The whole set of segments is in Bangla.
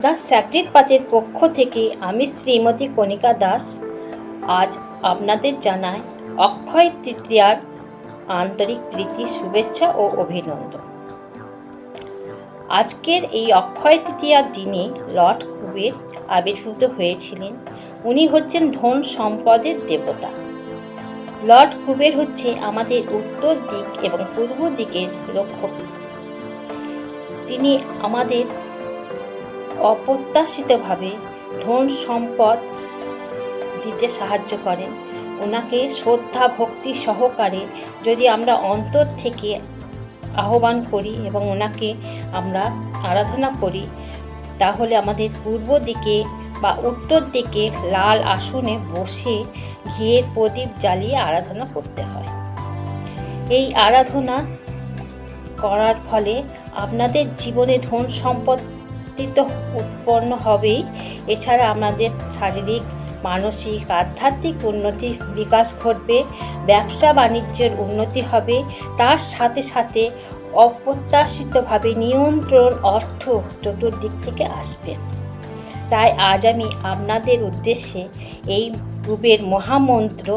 দ্য স্যাক্রেড পাতের পক্ষ থেকে আমি শ্রীমতী কণিকা দাস। আজ আপনাদের জানাই অক্ষয় তৃতীয়ার আন্তরিক প্রীতি, শুভেচ্ছা ও অভিনন্দন। আজকের এই অক্ষয় তৃতীয়ার দিনে লর্ড কুবের আবির্ভূত হয়েছিলেন। উনি হচ্ছেন ধন সম্পদের দেবতা। লর্ড কুবের হচ্ছে আমাদের উত্তর দিক এবং পূর্ব দিকের রক্ষক। তিনি আমাদের অপ্রত্যাশিতভাবে ধন সম্পদ দিতে সাহায্য করেন ওনাকে শ্রদ্ধা, ভক্তি সহকারে যদি আমরা অন্তর থেকে আহ্বান করি এবং ওনাকে আমরা আরাধনা করি, তাহলে আমাদের পূর্ব দিকে বা উত্তর দিকে লাল আসনে বসে ঘিয়ের প্রদীপ জ্বালিয়ে আরাধনা করতে হয়। এই আরাধনা করার ফলে আপনাদের জীবনে ধন সম্পত্তি তো উৎপন্ন হবেই। এছাড়া আমাদের শারীরিক, মানসিক, আধ্যাত্মিক উন্নতি বিকাশ ঘটবে, ব্যবসা বাণিজ্যের উন্নতি হবে। তার সাথে সাথে অপ্রত্যাশিতভাবে নিয়ন্ত্রণ অর্থ চতুর্দিক থেকে আসবে। তাই আজ আমি আপনাদের উদ্দেশ্যে এই রূপের মহামন্ত্র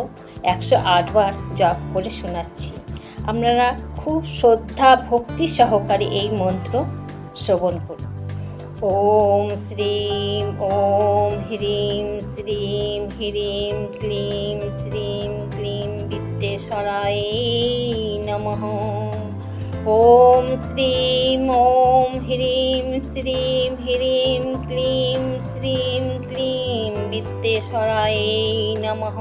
একশো আটবার জপ করে শোনাচ্ছি। আপনারা খুব শ্রদ্ধা, ভক্তি সহকারে এই মন্ত্র শ্রবণ করুন। ওম হ্রিম, শ্রীম হ্রিম, ক্লিম, শ্রীম ক্লিম বিদ্যেশ্বরায় নমঃ। ওম শ্রীম, ওম হ্রিম, শ্রীম হ্রিম, ক্লিম, শ্রীম ক্লিম বিদ্যেশ্বরায় নমঃ।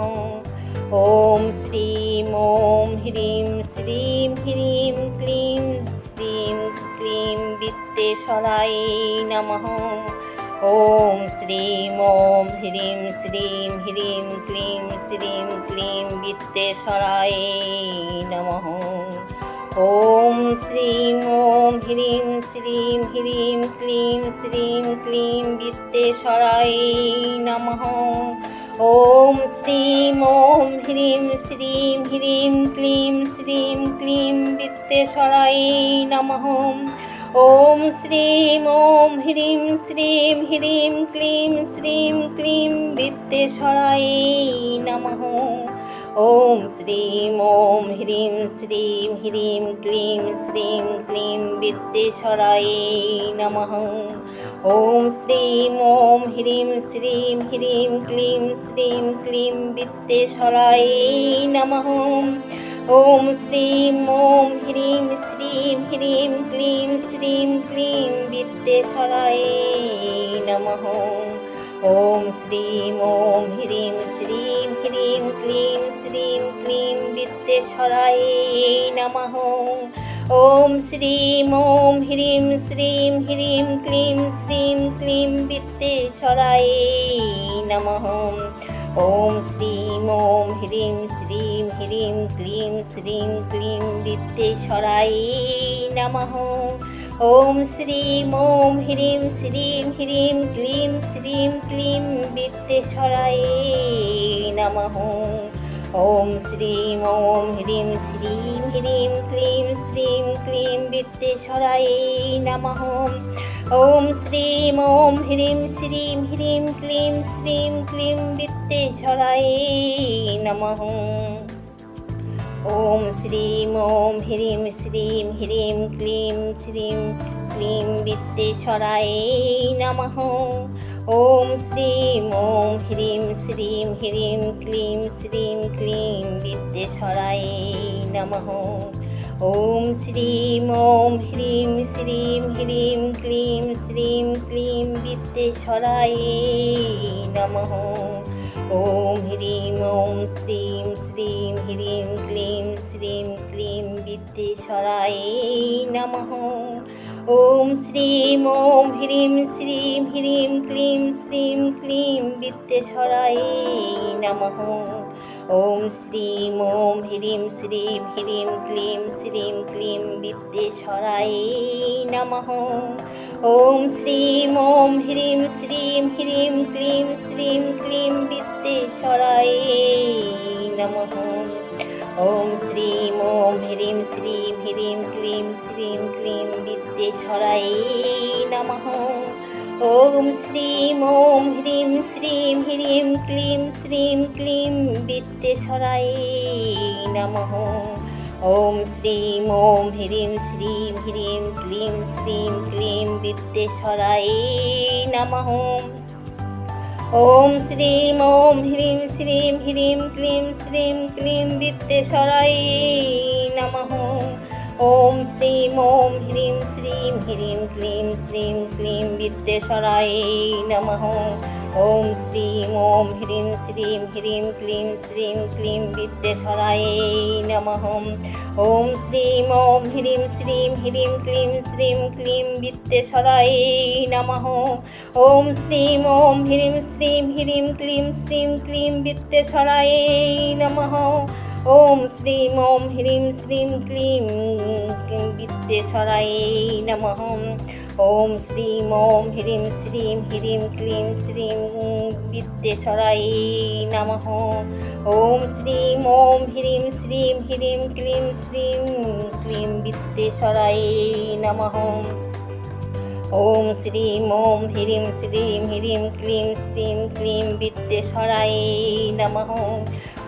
ওম শ্রীম, ওম হ্রিম, শ্রীম হ্রিম ক্লিম শ্রীম ক্লিম বিদ্যেশ্বরায় নমঃ ওম শ্রীম ওম হ্রিম শ্রীম হ্রিম ক্লিম শ্রীম ক্লিম বিদ্যেশ্বরায় নমঃ ওম শ্রীম ওম হ্রিম শ্রীম হ্রিম ক্লিম শ্রীম ক্লিম বিদ্যেশ্বরায় নমঃ ওম শ্রীম ওম হ্রিম শ্রীম হ্রিম ক্লিম শ্রীম ক্লিম বিদ্যেশ্বরায় নমঃ ওম শ্রীম, ওম হ্রিম শ্রীম, হ্রিম ক্লিম শ্রীম ক্লিম বিদ্যেশ্বরায় নমঃ। ওম শ্রীম, ওম হ্রিম শ্রীম, হ্রিম ক্লিম শ্রীম ক্লিম বিদ্যেশ্বরায় নমঃ। ওম শ্রীম, ওম হ্রিম শ্রীম, হ্রিম ক্লিম শ্রীম ক্লিম বিদ্যেশ্বরায় নমঃ। ওম শ্রীম, ওম হ্রিম, শ্রীম হ্রিম, ক্লিম, শ্রীম ক্লিম, বিদ্যেশ্বরায় নমঃ। ওম শ্রীম, ওম হ্রিম, শ্রীম হ্রিম, ক্লিম, শ্রীম ক্লিম, বিদ্যেশ্বরায় নমঃ। ওম শ্রীম, ওম হ্রিম, শ্রীম হ্রিম, ক্লিম, শ্রীম ক্লিম, বিদ্যেশ্বরায় নমঃ। ওম শ্রীম ওম হ্রিম শ্রীম হ্রিম ক্লিম শ্রীম ক্লিম বিদ্যেশ্বরায় নমঃ ওম শ্রীম ওম হ্রিম শ্রীম হ্রিম ক্লিম শ্রীম ক্লিম বিদ্যেশ্বরায় নমঃ ওম শ্রীম ওম হ্রিম শ্রীম হ্রিম ক্লিম শ্রীম ক্লিম বিদ্যেশ্বরায় নমঃ ওম শ্রীম ওম হ্রিম শ্রীম হ্রিম ক্লিম শ্রীম ক্লিম বিদ্যেশ্বরায় নমঃ ওম শ্রীম ওম হ্রিম শ্রীম হ্রিম ক্লিম শ্রীম ক্লিম বিদ্যেশ্বরায় নমঃ ওম শ্রীম ওম হ্রিম শ্রীম হ্রিম ক্লিম শ্রীম ক্লিম বিদ্যেশ্বরায় নমঃ ওম শ্রীম, ওম হ্রিম, শ্রীম হ্রিম, ক্লিম, শ্রীম ক্লিম বিদ্যেশ্বরায় নমঃ। ওম হ্রিম, ওম শ্রীম শ্রীম হ্রিম, ক্লিম, শ্রীম ক্লিম বিদ্যেশ্বরায় নমঃ। ওম শ্রীম, ওম হ্রিম, শ্রীম হ্রিম, ক্লিম, শ্রীম ক্লিম বিদ্যেশ্বরায় নমঃ। ওম শ্রীম, ওম হ্রিম শ্রীম, হ্রিম ক্লিম শ্রীম ক্লিম বিদ্যেশ্বরায় নমঃ। ওম শ্রীম, ওম হ্রিম শ্রীম, হ্রিম ক্লিম শ্রীম ক্লিম বিদ্যেশ্বরায় নমঃ। ওম শ্রীম, ওম হ্রিম শ্রীম, হ্রিম ক্লিম শ্রীম ক্লিম বিদ্যেশ্বরায় নমঃ। ॐ श्रीं ॐ ह्रीं श्रीं ह्रीं क्लीं श्रीं क्लीं विद्येश्वराय नमः ॐ श्रीं ॐ ह्रीं श्रीं ह्रीं क्लीं श्रीं क्लीं विद्येश्वराय नमः ॐ श्रीं ॐ ह्रीं श्रीं ह्रीं क्लीं श्रीं क्लीं विद्येश्वराय नमः ওম শ্রীম ওম হ্রিম শ্রীম হ্রিম ক্লিম শ্রীম ক্লিম বিদ্বেশ্বরায় নম ওম শ্রীম ওম হ্রিম শ্রীম হ্রিম ক্লিম শ্রীম ক্লিম বিদ্বেশ্বরায় নম ওম শ্রীম ওম হ্রিম শ্রীম হ্রিম ক্লিম শ্রীম ক্লিম বিদ্বেশ্বরায় নম ওম শ্রীম ওম হ্রিম শ্রীম হ্রিম ক্লিম শ্রীম ক্লিম বিদ্বেশ্বরায় নম ওম শ্রীম, ওম হ্রিম, শ্রীম ক্লিম বিদ্যেশ্বরায় নম। ওম শ্রীম, ওম হ্রিম, শ্রীম হ্রিম ক্লিম, শ্রীম বিদ্যেশ্বরায় নম। ওম শ্রীম, ওম হ্রিম, শ্রীম হ্রিম ক্লিম, শ্রীম ক্লিম বিদ্যেশ্বরায় নম। ওম শ্রীম, ওম হ্রিম, শ্রীম হ্রিম ক্লিম, শ্রীম ক্লিম বিদ্যেশ্বরায় নম।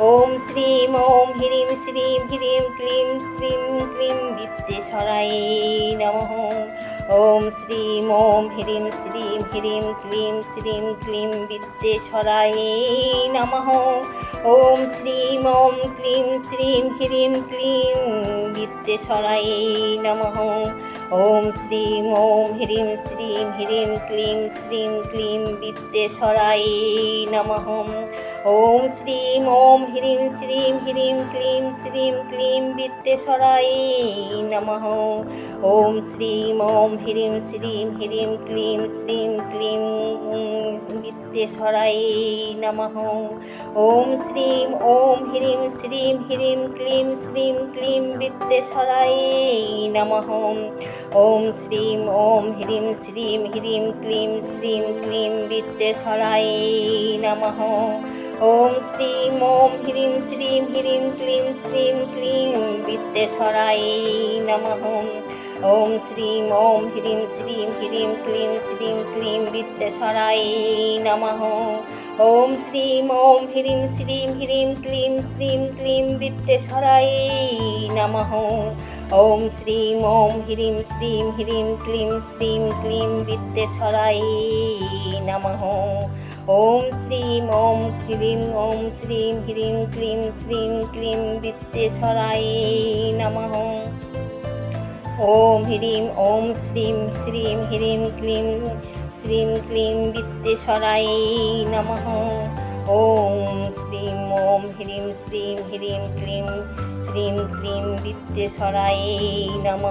ওম শ্রীম, ওম হ্রিম, শ্রীম হ্রিম, ক্লিম, শ্রীম ক্লিম বিদ্যেশ্বরায় নম। ওম শ্রীম, ওম হ্রিম, শ্রীম হ্রিম, ক্লিম, শ্রীম ক্লিম বিদ্যেশ্বরায় নম। ওম শ্রীম, ওম ক্লিম শ্রীম হ্রীম ক্লিম বিদ্যেশ্বরায় নম। ওম শ্রীম, ওম হ্রীম, শ্রীম হ্রীম ক্লিম শ্রীম ক্লিম বিদ্যেশ্বরায় নম। ওম শ্রীম, ওম হ্রীম, শ্রীম হ্রীম ক্লিম শ্রীম ক্লিম বিদ্যেশ্বরায় নম। ওম শ্রীম, ওম হ্রীম, শ্রীম হ্রীম ক্লিম শ্রীম ক্লিম নিত্যেশ্বরায় নমঃ। ওম শ্রীম, ওম হ্রিম, শ্রীম হ্রিম, ক্লিম, শ্রীম ক্লিম বিদ্যেশ্বরায় নমঃ। ওম শ্রীম, ওম হ্রিম, শ্রীম হ্রিম, ক্লিম, শ্রীম ক্লিম বিদ্যেশ্বরায় নমঃ। ওম শ্রীম, ওম হ্রিম, শ্রীম হ্রিম, ক্লিম, শ্রীম ক্লিম বিদ্যেশ্বরায় নমঃ। ওম শ্রীম, ওম হ্রিম, শ্রীম হ্রিম, ক্লিম, শ্রীম ক্লিম বিদ্যেশ্বরাই নম। ওম শ্রীম, ওম হ্রিম, শ্রীম হ্রিম, ক্লিম, শ্রীম ক্লিম বিদ্যেশ্বরাই নম। ওম শ্রীম, ওম হ্রিম, শ্রীম হ্রিম, ক্লিম, শ্রীম ক্লিম বিদ্যেশ্বরাই নম। ওম শ্রীম, ওম হ্রিম, ওম শ্রীম হ্রিম, ক্লিম, শ্রীম ক্লিম বিদ্যেশ্বরাই নম। ওম হ্রিম ওম শ্রীম শ্রীম হ্রিম ক্লিম শ্রীম ক্লিম বিত্তেশ্বরায় নম ওম শ্রীম ওম হ্রিম শ্রীম হ্রিম ক্লিম শ্রীম ক্লিম বিত্তেশ্বরায় নম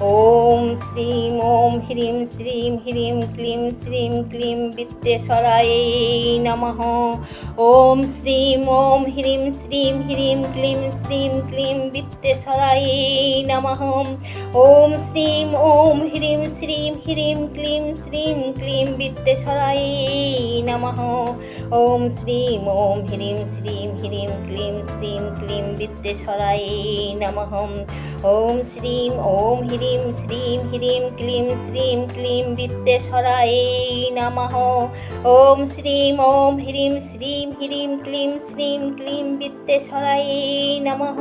ওম শ্রীম, ওম হ্রিম, শ্রীম হ্রিম, ক্লিম শ্রীম, ক্লিম বিত্তেশ্বরায় নমঃ। ওম শ্রীম, ওম হ্রিম, শ্রীম হ্রিম, ক্লিম শ্রীম, ক্লিম বিত্তেশ্বরায় নমঃ। ওম শ্রীম, ওম হ্রিম, শ্রীম হ্রিম, ক্লিম শ্রীম, ক্লিম বিত্তেশ্বরায় নমঃ। ওম শ্রীম, ওম হ্রিম, শ্রীম হ্রিম, ক্লিম শ্রীম, ক্লিম বিত্তেশ্বরায় নমঃ। ওম শ্রীম, ওম হ্রিম, শ্রীম হ্রিম, ক্লিম শ্রীম, ক্লিম বিদ্বেশ্বরায় নমঃ। ওম শ্রীম, ওম হ্রিম, শ্রীম হ্রিম, ক্লিম শ্রীম, ক্লিম বিদ্বেশ্বরায় নমঃ।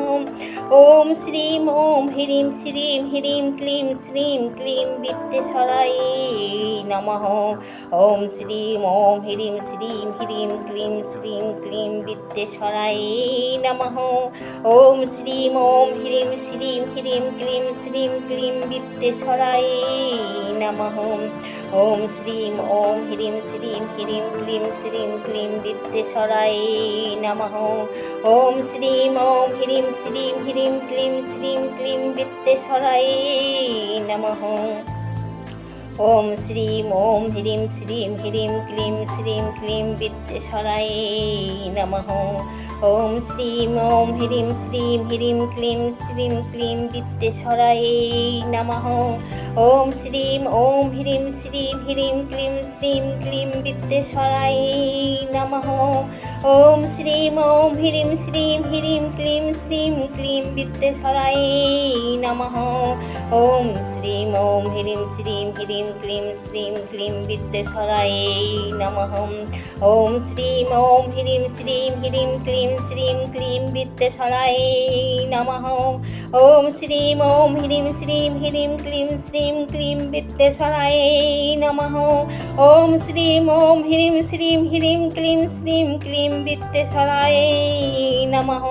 ওম শ্রীম, ওম হ্রিম, শ্রীম হ্রিম, ক্লিম শ্রীম, ক্লিম বিদ্বেশ্বরায় নমঃ। ওম শ্রীম, ওম হ্রিম, শ্রীম হ্রিম, ক্লিম শ্রীম, ক্লিম বিদ্বেশ্বরায় নমঃ। ওম শ্রীম, ওম হ্রিম, শ্রীম ह्रीं क्लीं श्रीं क्लीं विद्येश्वराय नमः ॐ श्रीं ॐ ह्रीं श्रीं ह्रीं क्लीं श्रीं क्लीं विद्येश्वराय नमः ॐ श्रीं ॐ ह्रीं श्रीं ह्रीं क्लीं श्रीं क्लीं विद्येश्वराय नमः ॐ श्रीं ॐ ह्रीं श्रीं ह्रीं क्लीं श्रीं क्लीं विद्येश्वराय नमः ওম শ্রীম, ওম হ্রিম শ্রীম, হ্রিম ক্লিম, শ্রীম ক্লিম বিদ্যেশ্বরায় নমঃ। ওম শ্রীম, ওম হ্রিম শ্রীম, হ্রিম ক্লিম, শ্রীম ক্লিম বিদ্যেশ্বরায় নমঃ। ওম শ্রীম, ওম হ্রিম শ্রীম, হ্রিম ক্লিম, শ্রীম ক্লিম বিদ্যেশ্বরায় নমঃ। ওম শ্রীম, ওম হ্রিম শ্রীম, হ্রিম ক্লিম, শ্রীম ক্লিম বিদ্যেশ্বরায় নমঃ। ওম শ্রীম, ওম হ্রিম শ্রীম, হ্রিম ক্লিম শ্রীম ক্লিম বিদ্যেশ্বরায় নমঃ। ওম শ্রীম, ওম হ্রিম শ্রীম, হ্রিম ক্লিম শ্রীম ক্লিম বিদ্যেশ্বরায় নমঃ। ওম শ্রীম, ওম হ্রিম শ্রীম, হ্রিম ক্লিম শ্রীম ক্লিম বিদ্যেশ্বরায় নমঃ।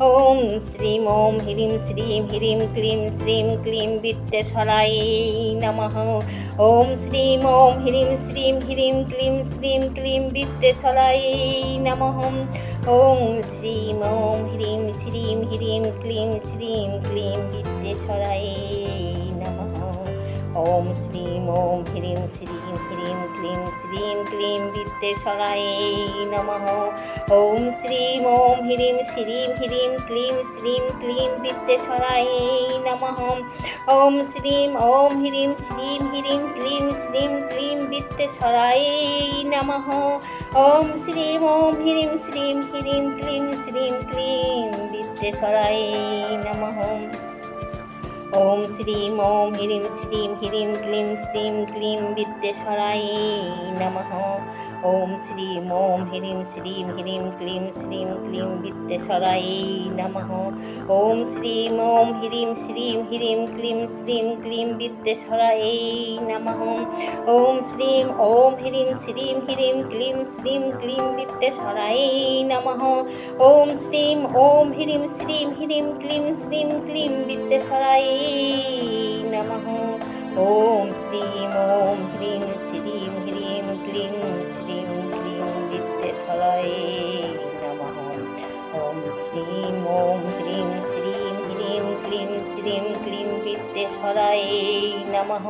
ওম শ্রীম, ওম হ্রিম শ্রীম, হ্রিম ক্লিম শ্রীম ক্লিম বিদ্যেশ্বরায় নমঃ। ওম শ্রীম, ওম হ্রিম শ্রীম, হ্রিম ক্লিম শ্রীম ক্লিম বিদ্যেশ্বরায় নমঃ। ওম শ্রীম, ওম হ্রিম, শ্রীম হ্রিম, ক্লিম, শ্রীম ক্লিম বিদ্যেশ্বরায় নমঃ। ওম শ্রীম, ওম হ্রিম, শ্রীম হ্রিম ক্লিম শ্রীম ক্লিম বিদ্যেশ্বরায় নমঃ। ওম শ্রীম ওম হ্রিম শ্রীম হ্রিম ক্লিম শ্রীম ক্লিম বিদ্যেশ্বরায় নমঃ। ওম শ্রীম ওম হ্রিম শ্রীম হ্রিম ক্লিম শ্রীম ক্লিম বিদ্যেশ্বরায় নমঃ। ওম শ্রীম ওম হ্রিম শ্রীম হ্রিম ক্লিম শ্রীম ক্লিম বিদ্যেশ্বরায় নমঃ। ওম শ্রীম, ওম হ্রিম, শ্রীম হ্রিম, ক্লিম, শ্রীম ক্লিম বিদ্যেশ্বরায় নমঃ। ওম শ্রীম, ওম হ্রিম, শ্রীম হ্রিম, ক্লিম, শ্রীম ক্লিম বিদ্যেশ্বরায় নমঃ। ওম শ্রীম, ওম হ্রিম, শ্রীম হ্রিম, ক্লিম, শ্রীম ক্লিম বিদ্যেশ্বরায় নমঃ। ওম শ্রীম, ওম হ্রিম, শ্রীম হ্রিম, ক্লিম, শ্রীম ক্লিম বিদ্যেশ্বরায় নমঃ। ওম শ্রীম, ওম হ্রিম শ্রীম বিদ্যেশ্বরায় নমঃ ওম শ্রীম ওম হ্রিম শ্রীম হ্রিম ক্লিম শ্রীম ক্লিম বিদ্যেশ্বরায় নমঃ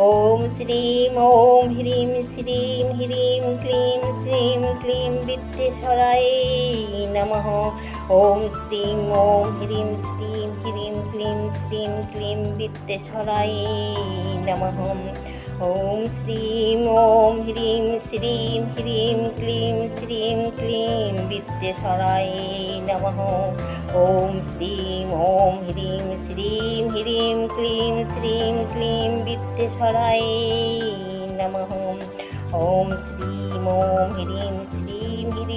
ওম শ্রীম ওম হ্রিম শ্রীম হ্রিম ক্লিম শ্রীম ক্লিম বিদ্যেশ্বরায় নমঃ ওম শ্রীম ওম হ্রিম শ্রীম হ্রিম ক্লিম শ্রীম ক্লিম বিদ্যেশ্বরায় নমঃ ওম শ্রীম ওম হ্রিম শ্রীম হ্রিম ক্লিম শ্রীম ক্লিম বিদ্যেশ্বরায় নমঃ ওম শ্রীম ওম হ্রিম শ্রীম হ্রিম ক্লিম শ্রীম ক্লিম বিদ্যেশ্বরায় নমঃ ওম শ্রীম ওম হ্রিম শ্রীম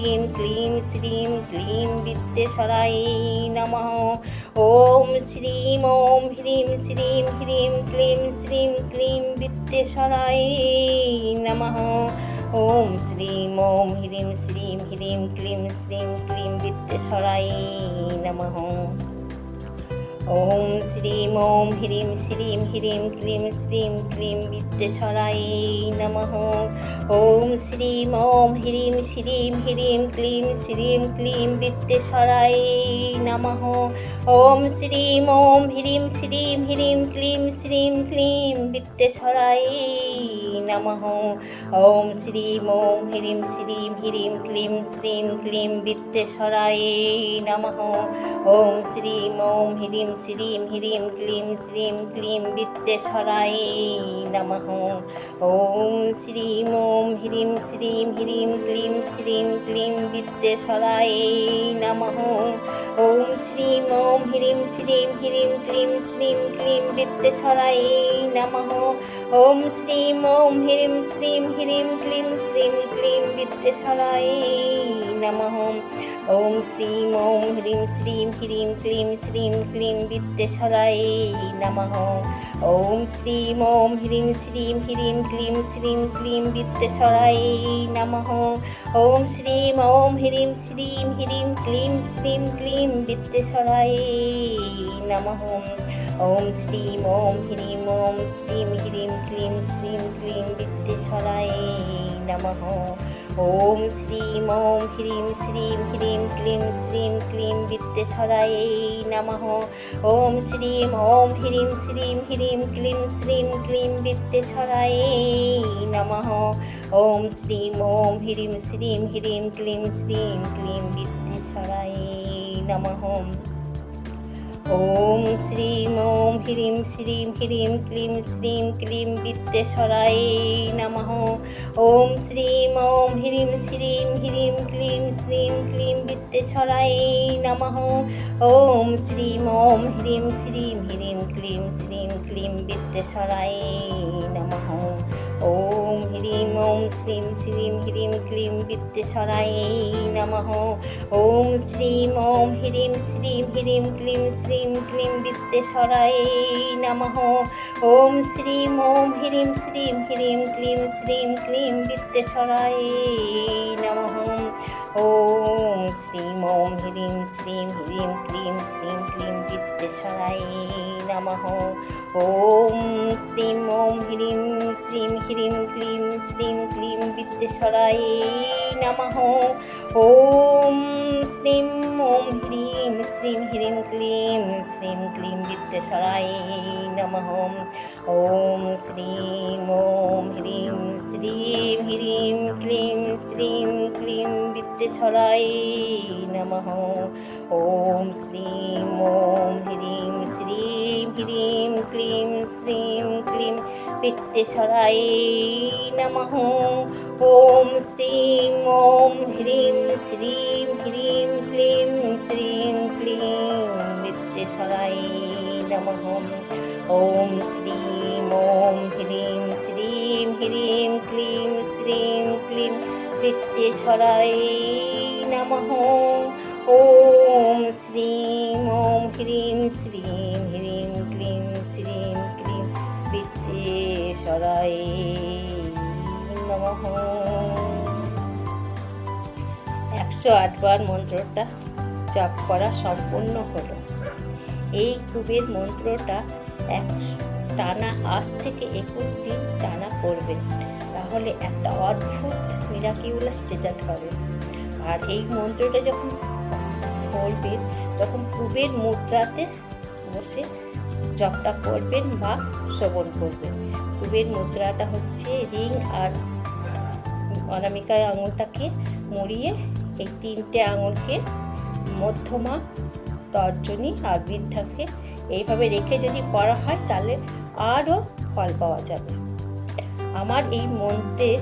হ্রিম ক্লিম শ্রীম ক্লিম বিদ্যেশ্বরায় নম। ওম শ্রীম, ওম হ্রিম, শ্রীম হ্রিম, ক্লিম, শ্রীম, ক্লিম বিদ্যেশ্বরায় নম। ওম শ্রীম, ওম হ্রিম, শ্রীম হ্রিম, ক্লিম, শ্রীম, ক্লিম বিদ্যেশ্বরায় নমঃ। ওম শ্রীম ওম হ্রিম শ্রীম হ্রিম ক্রিম শ্রীম ক্রিম বিদ্যেশ্বরায় নম। ওম শ্রীম ওম হ্রিম শ্রীম হ্রিম ক্লিম শ্রীম ক্লিম বিদ্যেশ্বরায় নমঃ। ওম শ্রীম, ওম হ্রিম শ্রীম, হ্রিম ক্লিম, শ্রীম ক্লিম, বিদ্যেশ্বরায় নমঃ। ওম শ্রীম, ওম হ্রিম শ্রীম, হ্রিম ক্লিম, শ্রীম ক্লিম, বিদ্যেশ্বরায় নমঃ। ওম শ্রীম, ওম হ্রিম শ্রীম, হ্রিম ক্লিম, শ্রীম ক্লিম, বিদ্যেশ্বরায় নমঃ। ওম শ্রীম, ওম হ্রিম শ্রীম, হ্রিম ক্লিম, শ্রীম ক্লিম, বিদ্যেশ্বরায় নমঃ। ওম শ্রীম ওম হ্রিম শ্রীম হ্রিম ক্লিম শ্রীম ক্লিম বিদ্যেশ্বরায় নমঃ ওম শ্রীম ওম হ্রিম শ্রীম হ্রিম ক্লিম শ্রীম ক্লিম বিদ্যেশ্বরায় নমঃ ওম শ্রীম, ওম হ্রিম, শ্রীম হ্রিম, ক্লিম, শ্রীম ক্লিম বিদ্যেশ্বরায় নমঃ। ওম শ্রীম, ওম হ্রিম, শ্রীম হ্রিম, ক্লিম, শ্রীম ক্লিম বিদ্যেশ্বরায় নমঃ। ওম শ্রীম, ওম হ্রিম, শ্রীম হ্রিম, ক্লিম, শ্রীম ক্লিম বিদ্যেশ্বরায় নমঃ। ওম শ্রীম ওম হ্রিম ওম শ্রীম হ্রিম ক্লিম শ্রীম ক্লিম বিদ্যেশ্বরায় নমঃ ওম শ্রীম ওম হ্রিম শ্রীম হ্রিম ক্লিম শ্রীম ক্লিম বিদ্যেশ্বরায় নমঃ ওম শ্রীম ওম হ্রিম শ্রীম হ্রিম ক্লিম শ্রীম ক্লিম বিদ্যেশ্বরায় নমঃ ওম শ্রীম ওম হ্রিম শ্রীম হ্রিম ক্লিম শ্রীম ক্লিম বিদ্যেশ্বরায় নমঃ ওম শ্রীম, ওম হ্রিম শ্রীম, হ্রিম ক্লিম শ্রীম, ক্লিম বিদ্যেশ্বরায় নমঃ। ওম শ্রীম, ওম হ্রিম শ্রীম, হ্রিম ক্লিম শ্রীম, ক্লিম বিদ্যেশ্বরায় নমঃ। ওম শ্রীম, ওম হ্রিম শ্রীম, হ্রিম ক্লিম শ্রীম, ক্লিম বিদ্যেশ্বরায় নমঃ। ওম হ্রিম ওম শ্রীম শ্রীম হ্রিম ক্লিম বিদ্যেশ্বরায় নমঃ ওম শ্রীম ওম হ্রিম শ্রীম হ্রিম ক্লিম শ্রীম ক্লিম বিদ্যেশ্বরায় নমঃ ওম শ্রীম ওম হ্রিম শ্রীম হ্রিম ক্লিম শ্রীম ক্লিম বিদ্যেশ্বরায় নমঃ শ্রীম ওম হ্রিম শ্রীম হ্রিম ক্লিম শ্রীম ক্লিম বিদ্যেশ্বরায় নমঃ ওম শ্রীম ওম হ্রিম শ্রীম হ্রিম ক্লিম শ্রীম ক্লিম বিদ্যেশ্বরায় নমঃ ওম শ্রীম ওম হ্রিম শ্রীম হ্রিম ক্লিম শ্রীম ক্লিম বিদ্যেশ্বরায় নমঃ ওম শ্রীম ওম হ্রিম শ্রীম হ্রিম ক্লিম শ্রীম ক্লিম বিদ্যেশ্বরায় নমঃ ওম শ্রীম ওম হ্রিম শ্রীম হ্রিম ক্লিম শ্রীম ক্লিম বিদ্যেশ্বরায় নমঃ ওম শ্রীম ওম হ্রিম শ্রীম হ্রিম ক্লিম শ্রীম ক্লিম বিদ্যেশ্বরায় নমঃ ওম শ্রীম ওম হ্রিম শ্রীম হ্রিম ক্লিম শ্রীম ক্লিম বিদ্যেশ্বরায় নমঃ ওম শ্রীম ওম হ্রিম শ্রীম হ্রিম ক্লিম শ্রীম ক্লিম বিদ্যেশ্বরায় নমঃ একশো আটবার মন্ত্রটা জপ করা সম্পূর্ণ হলো। এই কুবের মন্ত্রটা এক টানা আজ থেকে একুশ দিন টানা করবেন তাহলে একটা অদ্ভুত মিরাকিউলাস রেজাল্ট হবে। আর এই মন্ত্রটা যখন করবেন তখন কুবের মুদ্রাতে বসে জপটা করবেন বা শ্রবণ করবেন। কুবের মুদ্রাটা হচ্ছে রিং আর অনামিকায় আঙুলটাকে মুড়িয়ে এই তিনটে আঙুলকে মধ্যমা তর্জনী আর বৃদ্ধাকে এইভাবে রেখে যদি করা হয়, তাহলে আরও ফল পাওয়া যাবে। আমার এই মন্ত্রের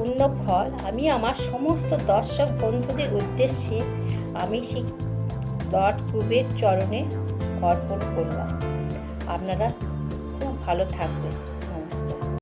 পূর্ণ ফল আমি আমার সমস্ত দর্শক বন্ধুদের উদ্দেশ্যে আমি সেই দট কুবের চরণে অর্পণ করলাম। আপনারা খুব ভালো থাকবেন।